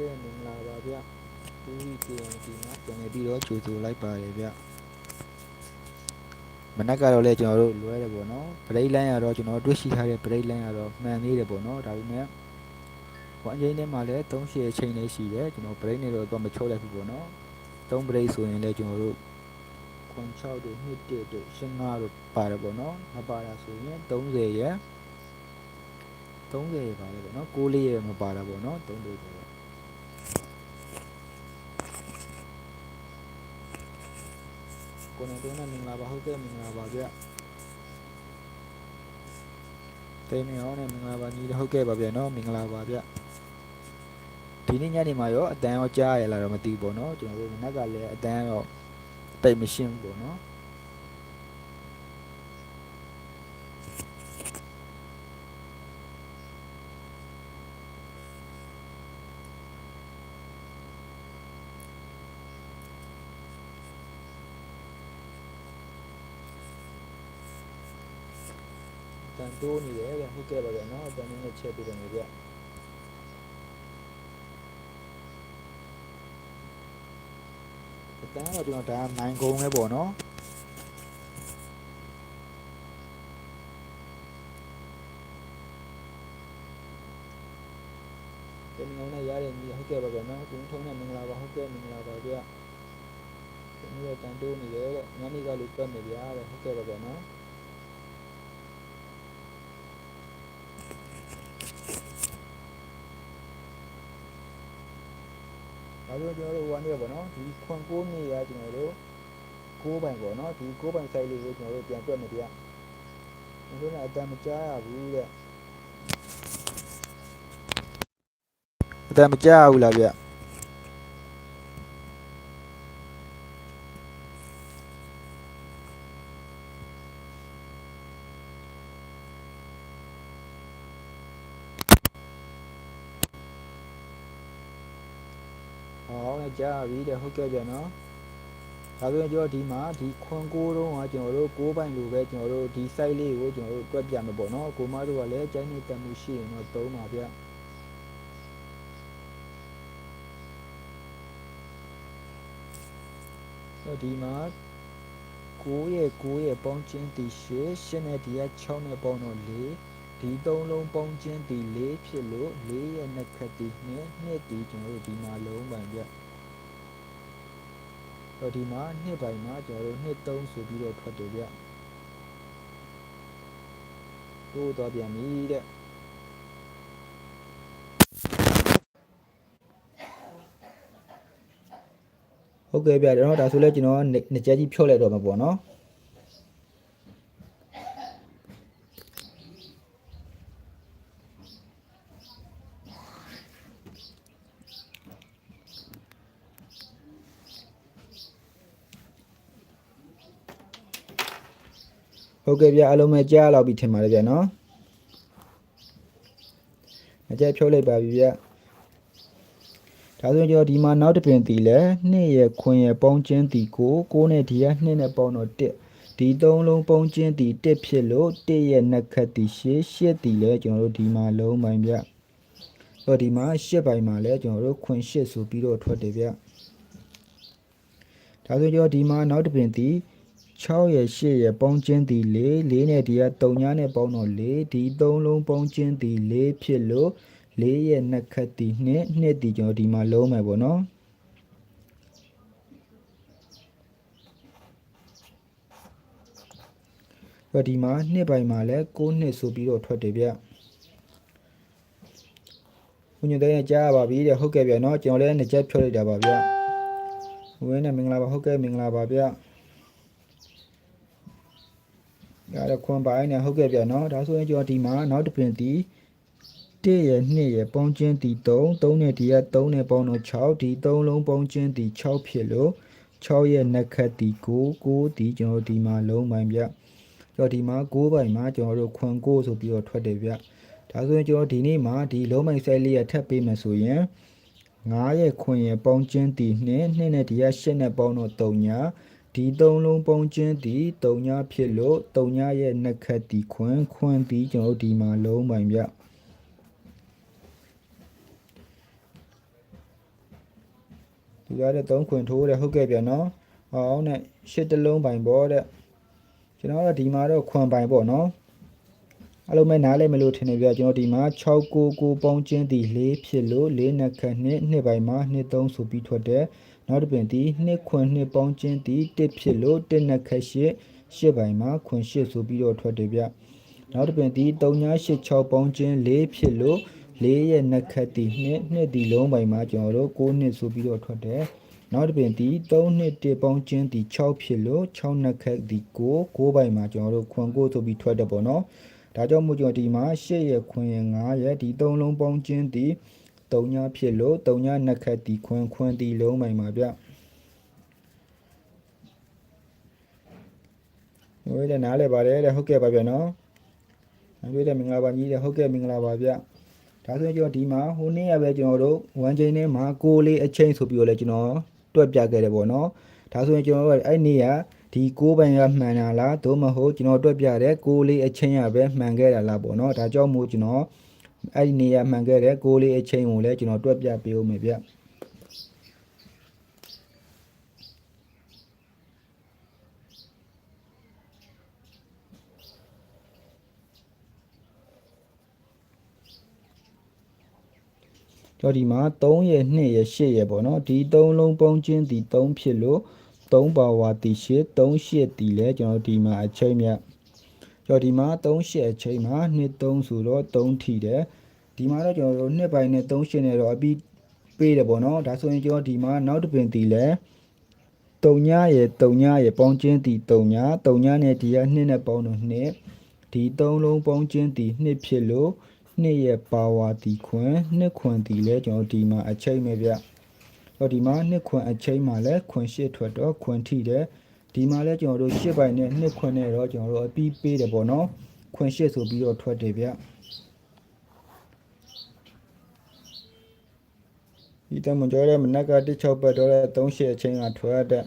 ကဲ့မင်္ဂလာပါဗျဦးရီကေန်ဒီမှာပြန်လည်ပြီးတော့ကြိုဆိုလိုက်ပါတယ်ဗျမနက်ကတော့လေကျွန်တော်တို့လွဲတယ်ပေါ့နော်ပရိတ်လိုင်းကတော့ကျွန်တော်တွေ့ရှိထားတဲ့ပရိတ်လိုင်းကတော့မှန်သေးတယ်ပေါ့နော်ဒါပေမဲ့ဟိုအရင်ထဲမှာလည်း3ရှည်အချိန်လေးရှိတယ်ကျွန်တော်ပရိတ်နဲ့တော့တော့မချိုးလိုက်ဘူးပေါ့နော်3ပရိတ်ဆိုရင်လည်းကျွန်တော်တို့ခွန်6တို့2တက်တို့ရှင်5တို့ပါတယ်ပေါ့နော်မပါတာဆိုရင်30ရဲ့30ရပါတယ်ပေါ့နော်6လေးရမပါတာပေါ့နော်30ရ ကိုနေတော့မင်္ဂလာပါဟုတ်ကဲ့မင်္ဂလာပါဗျတေးနေအောင်နဲ့မင်္ဂလာပါညီဟုတ်ကဲ့ပါဗျနော်မင်္ဂလာပါဗျဒီနေ့ညနေမှာရောအတန်းရောကြားရလားတော့မသိဘူးပေါ့နော်ကျွန်တော်တို့မနက်ကလည်းအတန်းရောတိတ်မရှင်းဘူးပေါ့နော် တန်တိုးနေတယ်ဗျဟုတ်ကဲ့ပါဗျနော်တန်လေးနဲ့ချက်ပြတယ်နေဗျအတန်းတော့ကျွန်တော်ဒါနိုင်ကုန်းပဲပေါ့နော်တင်ငုံနဲ့ရတဲ့ညီဟုတ်ကဲ့ပါဗျနော်ကျွန်ထုံးနဲ့မင်္ဂလာပါဟုတ်ကဲ့မင်္ဂလာပါဗျဒီနေ့တန်တိုးနေတယ်တဲ့ညနေကလေးတွက်နေဗျာတဲ့ဟုတ်ကဲ့ပါဗျနော် ဒါဆိုကျွန်တော်တို့ဟိုကနေပေါ့နော်ဒီခွန်ကိုနေရကျွန်တော်တို့6ပိုင်ပေါ့နော်ဒီ6ပိုင် site လေးကိုကျွန်တော်တို့ပြန်တွက်မယ်ဗျကျွန်တော်တို့လည်းအတန်မကြားရဘူးတဲ့အတန်မကြားဘူးလားဗျ ဟုတ်ကဲ့ဗျနော်ဒါဆိုရင်ကျွန်တော်ဒီမှာဒီခွန်ကိုတုံးကကျွန်တော်တို့6ပိုင်လိုပဲကျွန်တော်တို့ဒီ site လေးကိုကျွန်တော်တို့တွက်ပြမယ်ပေါ့နော်ကိုမတို့ကလည်းကျိုင်းနေတန်မှုရှိရင်တော့သုံးပါဗျဆိုဒီမှာ9ရဲ့9ရဲ့ပေါင်းချင်းတီ8 8နဲ့ဒီက6နဲ့ပေါင်းတော့4ဒီသုံးလုံးပေါင်းချင်းတီ4ဖြစ်လို့4ရဲ့နှစ်ခက်တီ2နှစ်တီကျွန်တော်တို့ဒီမှာလုံးပိုင်ဗျ တော့ဒီမှာနှစ်ပိုင်မှာကျွန်တော်တို့နှစ်3ဆိုပြီးတော့ထွက်တယ်ဗျတိုးတော့ပြန်ပြီတဲ့ဟုတ်ကဲ့ဗျကျွန်တော်ဒါဆိုလဲကျွန်တော်နှစ်ကြက်ကြီးဖြုတ်လိုက်တော့မှာပေါ့နော် ဟုတ်ကဲ့ဗျအားလုံးပဲကြားလောက်ပြီထင်ပါတယ်ဗျနော်နှစ်ကြက်ဖြုတ်လိုက်ပါပြီဗျဒါဆိုရင်ကျွန်တော်ဒီမှာနောက်တစ်ပင်တီလဲ2ရဲ့ခွင်ရဲ့ပေါင်းချင်းတီကို6နဲ့ဒီက2နဲ့ပေါင်းတော့1ဒီသုံးလုံးပေါင်းချင်းတီ1ဖြစ်လို့1ရဲ့နှစ်ခက်တီ8 8တီလဲကျွန်တော်တို့ဒီမှာလုံးပိုင်းဗျဆိုတော့ဒီမှာ8ပိုင်းမှာလဲကျွန်တော်တို့ခွင်8ဆိုပြီးတော့ထွက်တယ်ဗျဒါဆိုကျွန်တော်ဒီမှာနောက်တစ်ပင်တီ 6ရဲ့8ရဲ့ပေါင်းချင်းတီ4 4နဲ့ဒီက3ညာနဲ့ပေါင်းတော့4ဒီ3လုံးပေါင်းချင်းတီ4ဖြစ်လို့4ရဲ့နှစ်ခက်တီ2နှစ်တီကျွန်တော်ဒီမှာလုံးမယ်ပေါ့နော်ဆိုတော့ဒီမှာနှစ်ပိုင်းမှာလဲ6နှစ်ဆိုပြီးတော့ထွက်တယ်ဗျဘုညတဲ့ကြားရပါပြီတဲ့ဟုတ်ကဲ့ဗျနော်ကျွန်တော်လည်းနှစ်ချက်ဖြုတ်လိုက်တာပါဗျဝင်းနဲ့မင်္ဂလာပါဟုတ်ကဲ့မင်္ဂလာပါဗျ ရတဲ့ခွန်ပိုင်းနဲ့ဟုတ်ကဲ့ဗျနော်ဒါဆိုရင်ကျွန်တော်ဒီမှာနောက်တစ်ပင်တီ1ရဲ့2ရဲ့ပေါင်းချင်းတီ3 3နဲ့ဒီက3နဲ့ပေါင်းတော့6ဒီ3လုံးပေါင်းချင်းတီ6ဖြစ်လို့6ရဲ့နှစ်ခက်တီ9 9ဒီကျွန်တော်ဒီမှာလုံးပိုင်းဗျကျွန်တော်ဒီမှာ9ပိုင်းမှာကျွန်တော်တို့ခွန်9ဆိုပြီးတော့ထွက်တယ်ဗျဒါဆိုရင်ကျွန်တော်ဒီနေ့မှာဒီလုံးပိုင်း size လေးရထပ်ပေးမယ်ဆိုရင်9ရဲ့ခွင်ရဲ့ပေါင်းချင်းတီ2 2နဲ့ဒီက8နဲ့ပေါင်းတော့3ညာ ဒီသုံးလုံးပေါင်းချင်းတီ3ညာဖြစ်လို့3ညာရဲ့နှစ်ခက်တီခွင်ခွင်တီကျွန်တော်တို့ဒီမှာလုံးပိုင်းဗျဒီကားတဲ့3ခွင်ထိုးတဲ့ဟုတ်ကဲ့ဗျာနော်အောင်နဲ့ရှစ်တလုံးပိုင်ပေါ့တဲ့ကျွန်တော်တို့ဒီမှာတော့ခွန်ပိုင်ပေါ့နော်အလုံးမဲ့နားလဲမလို့ထင်နေဗျာကျွန်တော်ဒီမှာ699ပေါင်းချင်းတီ4ဖြစ်လို့4နှစ်ခက်နှစ်နှစ်ပိုင်မှာနှစ်3ဆိုပြီးထွက်တယ် နောက်တစ်ပင်တီနှစ်ခွင်နှစ်ပေါင်းချင်းတီ1ဖြစ်လို့1နှစ်ခက်8 8ပိုင်မှာခွင်8ဆိုပြီးတော့ထွက်တယ်ဗျနောက်တစ်ပင်တီ3986ပေါင်းချင်း4ဖြစ်လို့4ရဲ့နှစ်ခက်တီနှစ်နှစ်တီလုံးပိုင်မှာကျွန်တော်တို့9နှစ်ဆိုပြီးတော့ထွက်တယ်နောက်တစ်ပင်တီ3နှစ်1ပေါင်းချင်းတီ6ဖြစ်လို့6နှစ်ခက်တီ9 9ပိုင်မှာကျွန်တော်တို့ခွင်9ဆိုပြီးထွက်တယ်ပေါ့နော်ဒါကြောင့်မို့ကျွန်တော်ဒီမှာ8ရဲ့ခွင်ရဲ့9ရဲ့ဒီ3လုံးပေါင်းချင်း တီ3ညဖြစ်လို့3ညနှစ်ခက်တီခွင်ခွင်တီလုံးပိုင်မှာဗျဝေးတဲ့နားလဲပါတယ်တဲ့ဟုတ်ကဲ့ပါဗျာနော်။ဝေးတဲ့မင်္ဂလာပါကြီးတဲ့ဟုတ်ကဲ့မင်္ဂလာပါဗျ။ဒါဆိုရင်ကျွန်တော်ဒီမှာဟိုနေ့ကပဲကျွန်တော်တို့1ချိန်ထဲမှာကိုလေးအချိန်ဆိုပြီးတော့လဲကျွန်တော်တွက်ပြခဲ့တယ်ပေါ့နော်။ဒါဆိုရင်ကျွန်တော်တို့အဲ့နေ့ကဒီကိုပိုင်ကမှန်တာလားသို့မဟုတ်ကျွန်တော်တွက်ပြတဲ့ကိုလေးအချိန်ရပဲမှန်ခဲ့တာလားပေါ့နော်။ဒါကြောင့်မို့ကျွန်တော် အဲ့ဒီနေရာမှန်ခဲ့တဲ့ကိုလေးအချိန်ကိုလည်းကျွန်တော်တွက်ပြပေးဦးမယ်ဗျ။ကြောဒီမှာ3ရဲ့2ရဲ့8ရဲ့ပေါ့နော်ဒီ3လုံးပေါင်းချင်းဒီ3ဖြစ်လို့3ပါဝါတီ8 3 8တီလဲကျွန်တော်ဒီမှာအချိန်မြတ် ကြောဒီမှာ3 8အချိန်မှာ2 3ဆိုတော့3ထီတယ်ဒီမှာတော့ကျွန်တော်တို့2ပိုင်းနဲ့3 8နဲ့တော့အပြီးပေးတယ်ပေါ့နော်ဒါဆိုရင်ကျွန်တော်ဒီမှာနောက်တစ်ပင်တီလဲ3ညရဲ့3ညရဲ့ပေါင်းချင်းတီ3ည3ညနဲ့ဒီက2နဲ့ပေါင်းတော့2ဒီ3လုံးပေါင်းချင်းတီ2ဖြစ်လို့နှစ်ရဲ့ပါဝါတီခွန်နှစ်ခွန်တီလဲကျွန်တော်ဒီမှာအချိန်ပဲဗျဟောဒီမှာနှစ်ခွန်အချိန်မှာလဲခွန်ရှစ်ထွက်တော့ခွန်ထိတယ် ဒီမှာလဲကျွန်တော်တို့ရှစ်ပိုင်နဲ့နှစ်ခွန်နဲ့တော့ကျွန်တော်တို့အပြီးပေးတယ်ပေါ့နော်ခွန်ရှစ်ဆိုပြီးတော့ထွက်တယ်ဗျဒီတမကြောရဲမနက်က16ပတ်တော့38အချိန်ကထွက်တဲ့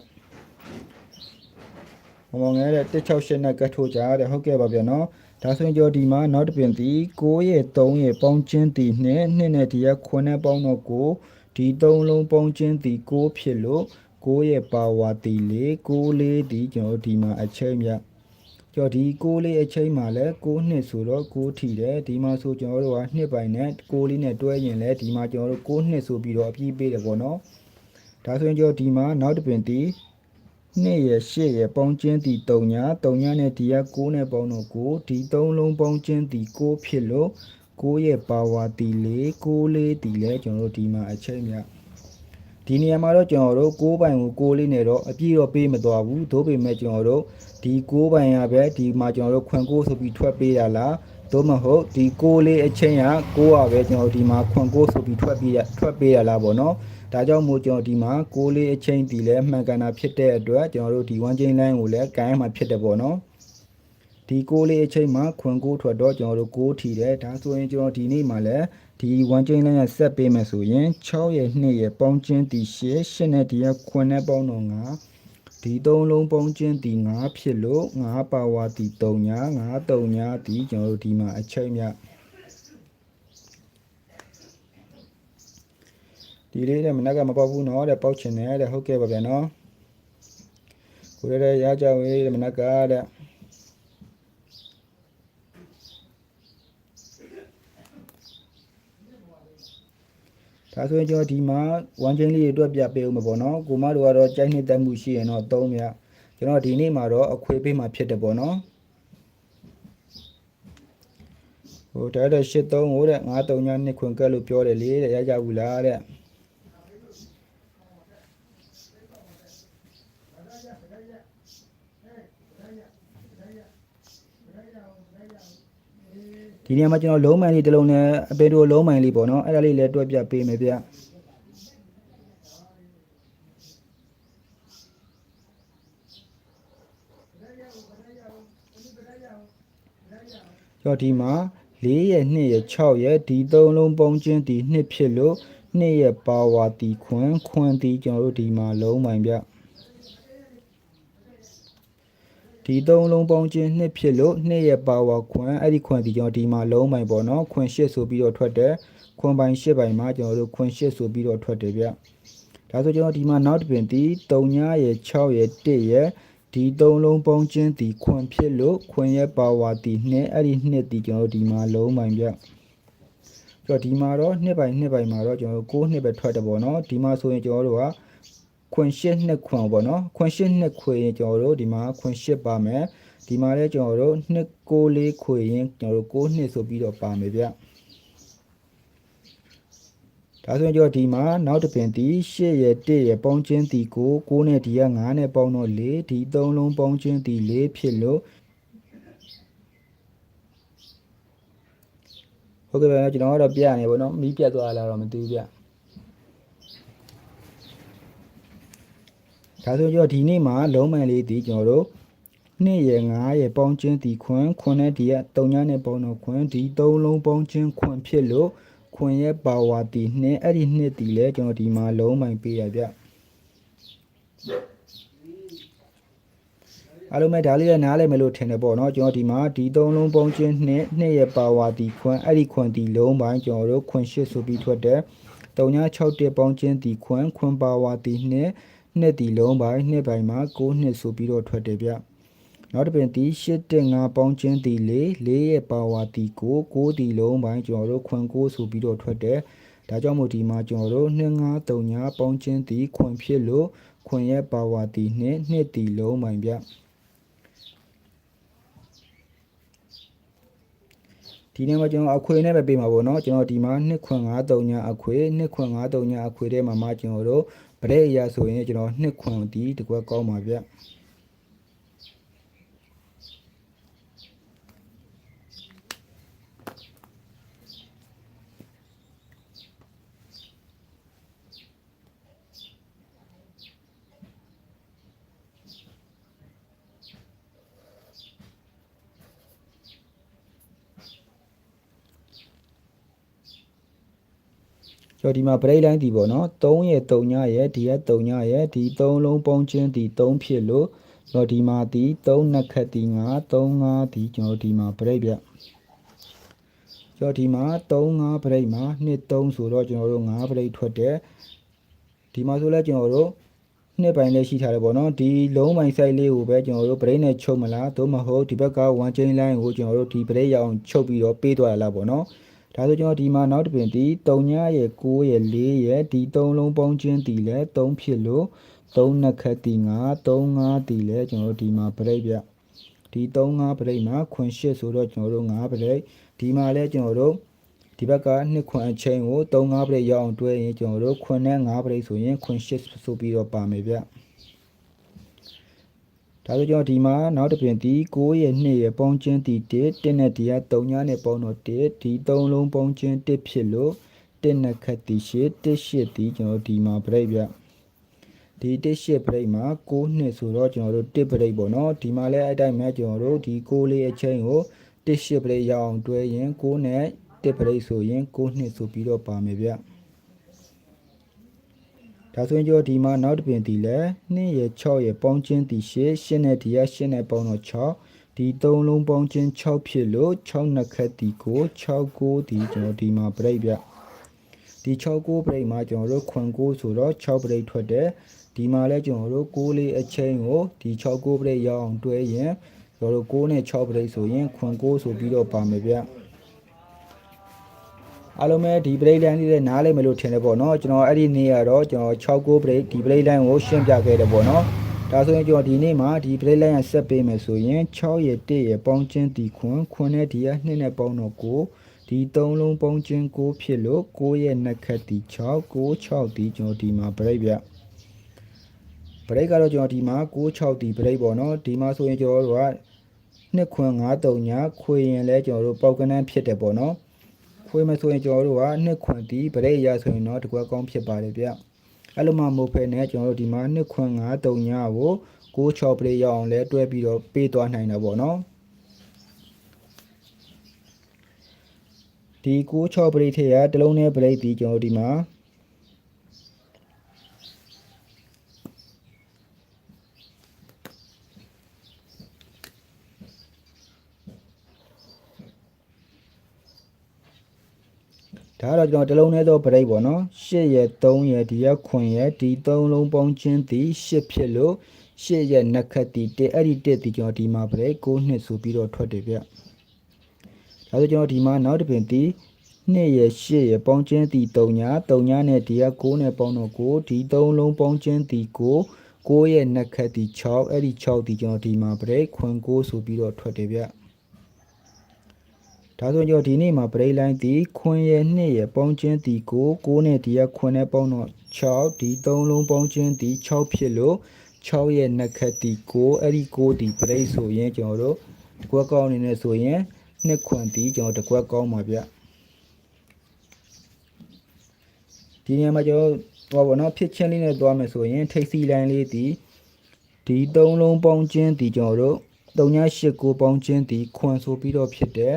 မောင်ငယ်တဲ့168နဲ့ကတ်ထိုးကြတဲ့ဟုတ်ကဲ့ပါဗျာနော်ဒါဆိုရင်ကြောဒီမှာနောက်တစ်ပင်တီ6ရဲ့3ရဲ့ပေါင်းချင်းတီနဲ့2နဲ့ဒီက9နဲ့ပေါင်းတော့9ဒီ3လုံးပေါင်းချင်းတီ6ဖြစ်လို့ 6ရဲ့ပါဝါတီ4 6လေးဒီကျွန်တော်ဒီမှာအချိန်မြကျော်ဒီ6လေးအချိန်မှာလဲ6နှစ်ဆိုတော့6ထီတယ်ဒီမှာဆိုကျွန်တော်တို့ကနှစ်ပိုင်နဲ့6လေးနဲ့တွဲရင်လဲဒီမှာကျွန်တော်တို့6နှစ်ဆိုပြီးတော့အပြည့်ပေးတယ်ပေါ့နော်ဒါဆိုရင်ကျော်ဒီမှာနောက်တစ်ပင်တီနှစ်ရရှစ်ရပေါင်းချင်းတီ3ညာ3ညာနဲ့ဒီက6နဲ့ပေါင်းတော့9ဒီ3လုံးပေါင်းချင်းတီ6ဖြစ်လို့9ရဲ့ပါဝါတီ4 6လေးတီလဲကျွန်တော်တို့ဒီမှာအချိန်မြ ဒီနေရာမှာတော့ကျွန်တော်တို့6ပိုင်ကို6လေးနဲ့တော့အပြည့်တော့ပေးမသွားဘူးသို့ပေမဲ့ကျွန်တော်တို့ဒီ6ပိုင်ရပဲဒီမှာကျွန်တော်တို့ခွန်6ဆိုပြီးထွက်ပေးရလားသို့မဟုတ်ဒီ6လေးအချိန်က6ရပဲကျွန်တော်ဒီမှာခွန်6ဆိုပြီးထွက်ပေးရထွက်ပေးရလားပေါ့နော်ဒါကြောင့်မို့ကျွန်တော်ဒီမှာ6လေးအချိန်ဒီလဲမှန်ကန်တာဖြစ်တဲ့အတွက်ကျွန်တော်တို့ဒီ1 chain line ကိုလည်းကိုင်းမှာဖြစ်တယ်ပေါ့နော် ဒီ6လေးအချိန်မှာခွန်6ထွက်တော့ကျွန်တော်တို့6ထီတယ်ဒါဆိုရင်ကျွန်တော်ဒီနေ့မှာလည်းဒီ1 chain line ကဆက်ပေးမယ်ဆိုရင်6ရဲ့2ရဲ့ပေါင်းချင်းဒီ8 8နဲ့ဒီကခွန်နဲ့ပေါင်းတော့9ဒီသုံးလုံးပေါင်းချင်းဒီ9ဖြစ်လို့9ပါဝါဒီ3ညာ9 3ညာဒီကျွန်တော်တို့ဒီမှာအချိန်မြဒီလေးတဲ့မနက်ကမပေါက်ဘူးနော်တဲ့ပေါက်ချင်တယ်တဲ့ဟုတ်ကဲ့ပါဗျာနော်ကိုရတဲ့ရကြဝေးတဲ့မနက်ကတဲ့ ဒါဆိုရင်ကျွန်တော်ဒီမှာ1 chain လေးတွေအတွက်ပြပေးဦးမှာပေါ့နော်ကိုမတို့ကတော့ကြိုက်နှစ်တက်မှုရှိရင်တော့3မြကျွန်တော်ဒီနေ့မှာတော့အခွေပေးမှာဖြစ်တယ်ပေါ့နော်ဟိုဒါတဲ့83ဟိုတဲ့93ညနှစ်ခွင်ကက်လို့ပြောတယ်လေတဲ့ရကြဘူးလားတဲ့ ဒီနေရာမှာကျွန်တော်လုံးမိုင်လေးတစ်လုံးနဲ့အပေတို့လုံးမိုင်လေးပေါ့နော်အဲ့ဒါလေးလည်းတွက်ပြပေးမယ်ဗျကျော်ဒီမှာ4ရဲ့2ရဲ့6ရဲ့ဒီ3လုံးပုံချင်းဒီ2ဖြစ်လို့2ရဲ့ပါဝါတီခွန်ခွန်တီကျွန်တော်တို့ဒီမှာလုံးမိုင်ဗျ ဒီသုံးလုံးပေါင်းချင်းနှစ်ဖြစ်လို့နှစ်ရဲ့ပါဝါခွန်အဲ့ဒီခွန်ဒီကျွန်တော်ဒီမှာလုံးပိုင်ပေါ့နော်ခွန်ရှစ်ဆိုပြီးတော့ထွက်တယ်ခွန်ပိုင်ရှစ်ပိုင်မှာကျွန်တော်တို့ခွန်ရှစ်ဆိုပြီးတော့ထွက်တယ်ဗျဒါဒါဆိုကျွန်တော်ဒီမှာနောက်တစ်ပင်ဒီ3ညရဲ့6ရဲ့1ရဲ့ဒီ3လုံးပေါင်းခြင်းဒီခွန်ဖြစ်လို့ခွန်ရဲ့ပါဝါဒီ2အဲ့ဒီ2ဒီကျွန်တော်ဒီမှာလုံးပိုင်ပြဆိုတော့ဒီမှာတော့2ပိုင်2ပိုင်မှာတော့ကျွန်တော်6နှစ်ပဲထွက်တယ်ပေါ့နော်ဒီမှာဆိုရင်ကျွန်တော်တို့က ခွန်8နှစ်ခွန်ပေါ့နော်ခွန်8နှစ်ခွေရင်ကျွန်တော်တို့ဒီမှာခွန်8ပါမယ်ဒီမှာလည်းကျွန်တော်တို့2 6လေးခွေရင်ကျွန်တော်တို့6နှစ်ဆိုပြီးတော့ပါမယ်ဗျဒါဆိုရင်ကျွန်တော်ဒီမှာနောက်တစ်ပင်ဒီ8ရဲ့1ရဲ့ပေါင်းချင်းဒီ9 9နဲ့ဒီက9နဲ့ပေါင်းတော့4ဒီ3လုံးပေါင်းချင်းဒီ4ဖြစ်လို့ဟုတ်ကဲ့ဗျာကျွန်တော်ကတော့ပြရနေပါတော့မီးပြတ်သွားလာတော့မသိဘူးဗျ ဒါဆိုကျွန်တော်ဒီနေ့မှာလုံးမှန်လေးဒီကျွန်တော်တို့နှစ်ရယ်9ရယ်ပေါင်းချင်းဒီခွန်းခွန်းနဲ့ဒီက3ညနဲ့ပေါင်းတော့ခွန်းဒီ3လုံးပေါင်းချင်းခွန်းဖြစ်လို့ခွန်ရဲ့ပါဝါတီနှစ်အဲ့ဒီနှစ်တီလဲကျွန်တော်ဒီမှာလုံးမိုင်ပေးရဗျအားလုံးပဲဒါလေးလည်းနားလည်မယ်လို့ထင်တယ်ပေါ့နော်ကျွန်တော်ဒီမှာဒီသုံးလုံးပုံချင်းနှစ်နှစ်ရဲ့ပါဝါတီခွန်အဲ့ဒီခွန်တီလုံးပိုင်းကျွန်တော်တို့ခွန်ရှစ်ဆိုပြီးထွက်တယ်3961ပေါင်းချင်းတီခွန်ခွန်ပါဝါတီနှစ် နှစ်တီလုံးပိုင်းနှစ်ပိုင်းမှာ6နှစ်ဆိုပြီးတော့ထွက်တယ်ဗျနောက်တစ်ပင်တီ815ပေါင်းချင်းတီ4 4ရဲ့ပါဝါတီ9 9တီလုံးပိုင်းကျွန်တော်တို့ခွန်9ဆိုပြီးတော့ထွက်တယ်ဒါကြောင့်မို့ဒီမှာကျွန်တော်တို့2539ပေါင်းချင်းတီခွန်ဖြစ်လို့ခွန်ရဲ့ပါဝါတီ2နှစ်တီလုံးပိုင်းဗျဒီနေ့မှာကျွန်တော်အခွေနဲ့ပဲပေးမှာပေါ့နော်ကျွန်တော်ဒီမှာ2ခွန်53ညအခွေ2ခွန်53ညအခွေထဲမှာမှကျွန်တော်တို့ ဗရက်အရာဆိုရင်ကျွန်တော်2ခွန်ဒီတကွက်ကောင်းပါဗျ ကျွန်တော်ဒီမှာဗရိတ်လိုင်းဒီပေါ့နော်3ရဲ့3ညရဲ့ဒီရဲ့3ညရဲ့ဒီ3လုံးပေါင်းချင်းဒီ3ဖြစ်လို့ကျွန်တော်ဒီမှာဒီ3နှစ်ခက်ဒီ9 3 5ဒီကျွန်တော်ဒီမှာဗရိတ်ပြကျွန်တော်ဒီမှာ3 5ဗရိတ်မှာ2 3ဆိုတော့ကျွန်တော်တို့5ဗရိတ်ထွက်တယ်ဒီမှာဆိုလဲကျွန်တော်တို့နှစ်ပိုင်းလေးရှိထားတယ်ပေါ့နော်ဒီလုံးပိုင်း site လေးကိုပဲကျွန်တော်တို့ brain နဲ့ချုပ်မလားသို့မဟုတ်ဒီဘက်က one chain line ကိုကျွန်တော်တို့ဒီ brain ရအောင်ချုပ်ပြီးတော့ပေးသွားရလားပေါ့နော် ဒါဆိုကျွန်တော်ဒီမှာနောက်တစ်ပင်ဒီ3ညရဲ့9ရဲ့4ရဲ့ဒီ3လုံးပေါင်းချင်းဒီလဲ3ဖြစ်လို့3နှစ်ခက်ဒီ9 3 5ဒီလဲကျွန်တော်တို့ဒီမှာ break ပြဒီ3 5 break မှာခွန်8ဆိုတော့ကျွန်တော်တို့5 break ဒီမှာလဲကျွန်တော်တို့ဒီဘက်ကနှစ်ခွန်အချိန်ကို3 5 break ရအောင်တွဲရင်ကျွန်တော်တို့ခွန်နဲ့5 break ဆိုရင်ခွန်8ဆိုပြီးတော့ပါမယ်ဗျ ဒါဆိုကျွန်တော်ဒီမှာနောက်တစ်ပြင်ဒီ9ရဲ့2ရဲ့ပေါင်းချင်းဒီ1 1နဲ့ဒီက3ညနဲ့ပေါင်းတော့1ဒီ3လုံးပေါင်းချင်း1ဖြစ်လို့1နဲ့ခက်ဒီ8 1 8ဒီကျွန်တော်ဒီမှာ break ဗျဒီ1 8 break မှာ9နှစ်ဆိုတော့ကျွန်တော်တို့1 break ပေါ့နော်ဒီမှာလည်းအဲ့တိုင်းပဲကျွန်တော်တို့ဒီ9လေးအချိန်ကို1 8 break ရအောင်တွဲရင်9နဲ့1 break ဆိုရင်9နှစ်ဆိုပြီးတော့ပါမယ်ဗျ ဒါဆိုရင်ကျော်ဒီမှာနောက်တစ်ပင်ဒီလဲ2ရယ်6ရယ်ပေါင်းချင်းဒီ8 8နဲ့ဒီက8နဲ့ပေါင်းတော့6ဒီ3လုံးပေါင်းချင်း6ဖြစ်လို့6နှစ်ခက်ဒီကို6 9ဒီကျွန်တော်ဒီမှာ break ဗျဒီ6 9 break မှာကျွန်တော်တို့ခွန်9ဆိုတော့6 break ထွက်တယ်ဒီမှာလဲကျွန်တော်တို့6လေးအချိန်ကိုဒီ6 9 break ရအောင်တွဲရင်ကျွန်တော်တို့6နဲ့6 break ဆိုရင်ခွန်9ဆိုပြီးတော့ပါမယ်ဗျ အားလုံးပဲဒီ break line လေးနဲ့နားလိမ့်မယ်လို့ထင်တယ်ပေါ့နော်ကျွန်တော်အဲ့ဒီနေ့ကတော့ကျွန်တော်6 go break ဒီ break line ကိုရှင်းပြခဲ့တယ်ပေါ့နော်ဒါဆိုရင်ကျွန်တော်ဒီနေ့မှာဒီ break line ကဆက်ပေးမယ်ဆိုရင်6ရဲ့1ရဲ့ပေါင်းချင်းဒီခွန်းခွန်းနဲ့ဒီက2နဲ့ပေါင်းတော့9ဒီ3လုံးပေါင်းချင်း9ဖြစ်လို့9ရဲ့နှစ်ခက်ဒီ6 9 6ဒီကျွန်တော်ဒီမှာ break ပြ break ကတော့ကျွန်တော်ဒီမှာ9 6ဒီ break ပေါ့နော်ဒီမှာဆိုရင်ကျွန်တော်တို့ကနှစ်ခွန်း9 3ညခွေရင်လဲကျွန်တော်တို့ပေါက်ကနန်းဖြစ်တယ်ပေါ့နော် ခွေးမဆိုရင်ကျွန်တော်တို့ကနှစ်ခွန်တီးဗရိတ်ရဆိုရင်တော့တကွက်ကောင်းဖြစ်ပါတယ်ဗျအဲ့လိုမှမဟုတ်ဖဲနဲ့ကျွန်တော်တို့ဒီမှာနှစ်ခွန်9 3ညကို6 6ပရိရအောင်လဲတွဲပြီးတော့ပေးသွားနိုင်တာပေါ့နော်ဒီ6 6ပရိထရတလုံးနဲ့ပရိတ်ပြီးကျွန်တော်ဒီမှာ တော့ကျွန်တော်တစ်လုံးထဲသောပရိတ်ပေါ့နော်8ရဲ့3ရဲ့ဒီရဲ့9ရဲ့ဒီ3လုံးပေါင်းခြင်းသည်8ဖြစ်လို့8ရဲ့နှစ်ခတ်သည်1အဲ့ဒီ1ဒီကျွန်တော်ဒီမှာပရိတ်9နှစ်ဆိုပြီးတော့ထွက်တယ်ဗျဒါဆိုကျွန်တော်ဒီမှာနောက်တစ်ပင်သည်2ရဲ့8ရဲ့ပေါင်းခြင်းသည်3ညာ3ညာနဲ့ဒီက9နဲ့ပေါင်းတော့9ဒီ3လုံးပေါင်းခြင်းသည်9 9ရဲ့နှစ်ခတ်သည်6အဲ့ဒီ6ဒီကျွန်တော်ဒီမှာပရိတ်ခွန်9ဆိုပြီးတော့ထွက်တယ်ဗျ ဒါဆိုကျွန်တော်ဒီနေ့မှာပရိတ်လိုင်းသည်ခွန်ရဲ့2ရဲ့ပေါင်းခြင်းသည်9 9နဲ့ဒီကခွန်နဲ့ပေါင်းတော့6ဒီ3လုံးပေါင်းခြင်းသည်6ဖြစ်လို့6ရဲ့နှစ်ခတ်သည်9အဲ့ဒီ9ဒီပရိတ်ဆိုရင်ကျွန်တော်တို့တကွက်ကောင်းအနေနဲ့ဆိုရင်နှစ်ခွန်သည်ကျွန်တော်တကွက်ကောင်းပါဗျဒီနေရာမှာကျွန်တော်ဟောပါတော့ဖြစ်ချင်းလေးနဲ့သွားမယ်ဆိုရင်ထိပ်စီလိုင်းလေးသည်ဒီ3လုံးပေါင်းခြင်းသည်ကျွန်တော်တို့39ပေါင်းခြင်းသည်ခွန်ဆိုပြီးတော့ဖြစ်တယ်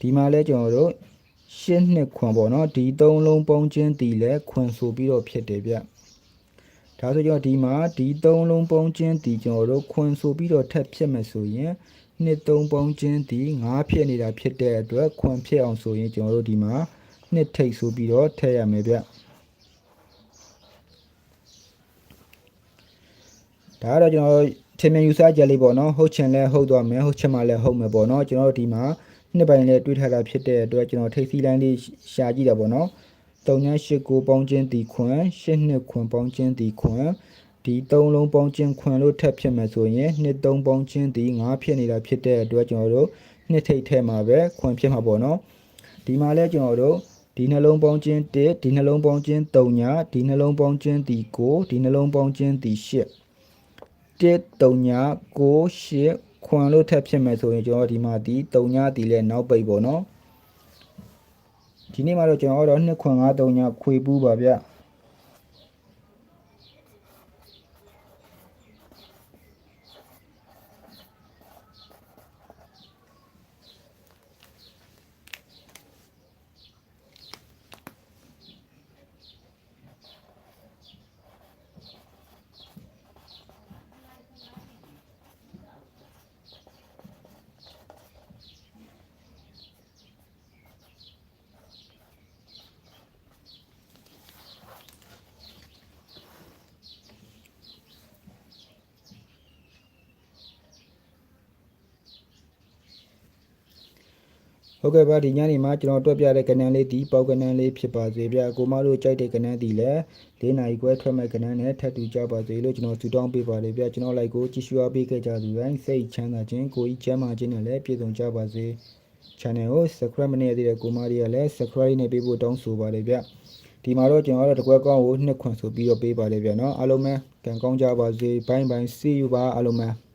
ဒီမှာလဲကျွန်တော်တို့ရှင်းနှစ်ခွန်ပေါ့နော်ဒီ3လုံးပေါင်းခြင်းသည်လည်းခွန်ဆိုပြီးတော့ဖြစ်တယ်ဗျဒါဆိုကျွန်တော်ဒီမှာဒီ3လုံးပေါင်းခြင်းသည်ကျွန်တော်တို့ခွန်ဆိုပြီးတော့ထပ်ဖြစ်မယ်ဆိုရင်နှစ်3ပေါင်းခြင်းသည်9ဖြစ်နေတာဖြစ်တဲ့အတွက်ခွန်ဖြစ်အောင်ဆိုရင်ကျွန်တော်တို့ဒီမှာနှစ်ထိပ်ဆိုပြီးတော့ထည့်ရမယ်ဗျဒါကတော့ကျွန်တော် ထင်မြင်ယူဆချက်လေးပေါ့နော်ဟုတ်ချင်လဲဟုတ်သွားမယ်ဟုတ်ချင်မှလည်းဟုတ်မယ်ပေါ့နော်ကျွန်တော်တို့ဒီမှာနှစ်ပိုင်းလေးတွေးထားတာဖြစ်တဲ့အတွက်ကျွန်တော်ထိပ်စီလိုင်းလေးရှာကြည့်တာပေါ့နော်3989ပေါင်းခြင်းတီခွန်8နှစ်ခွန်ပေါင်းခြင်းတီခွန်ဒီ3လုံးပေါင်းခြင်းခွန်လို့ထပ်ဖြစ်မယ်ဆိုရင်နှစ်3ပေါင်းခြင်းတီ9ဖြစ်နေတာဖြစ်တဲ့အတွက်ကျွန်တော်တို့နှစ်ထိပ်ထဲမှာပဲခွန်ဖြစ်မှာပေါ့နော်ဒီမှာလဲကျွန်တော်တို့ဒီနှလုံးပေါင်းခြင်း1ဒီနှလုံးပေါင်းခြင်း3ညာဒီနှလုံးပေါင်းခြင်းတီ9ဒီနှလုံးပေါင်းခြင်းတီ10 1 3ညာ9 8ခွန်လို့ထပ်ဖြစ်မယ်ဆိုရင်ကျွန်တော်ဒီမှာဒီ3ညာဒီလဲနောက်ပိတ်ပေါ့နော်ဒီနေ့မှာတော့ကျွန်တော်တော့2ခွန်5 3ညာခွေပူးပါဗျ။ ဟုတ်ကဲ့ပါဒီညနေမှာကျွန်တော်တွက်ပြတဲ့ကဏ္ဍလေးဒီပေါက်ကဏ္ဍလေးဖြစ်ပါစေဗျာကိုမတို့ကြိုက်တဲ့ကဏ္ဍဒီလည်း၄နာရီခွဲထွက်မဲ့ကဏ္ဍနဲ့ထပ်တူကြပါစေလို့ကျွန်တော်ဆုတောင်းပေးပါတယ်ဗျာကျွန်တော်လိုက်ကိုကြည့်ရှုအားပေးခဲ့ကြသူတိုင်းစိတ်ချမ်းသာခြင်းကိုယ်ကြီးချမ်းသာခြင်းနဲ့လည်းပြည့်စုံကြပါစေ channel ကို subscribe မနေသေးတဲ့ကိုမတွေကလည်း subscribe နဲ့ပေးဖို့တောင်းဆိုပါတယ်ဗျာဒီမှာတော့ကျွန်တော်တို့တကွက်ကောင်းကိုနှစ်ခွန်ဆိုပြီးတော့ပေးပါတယ်ဗျာနော်အားလုံးပဲကံကောင်းကြပါစေဘိုင်းဘိုင်း see you ပါအားလုံးပဲ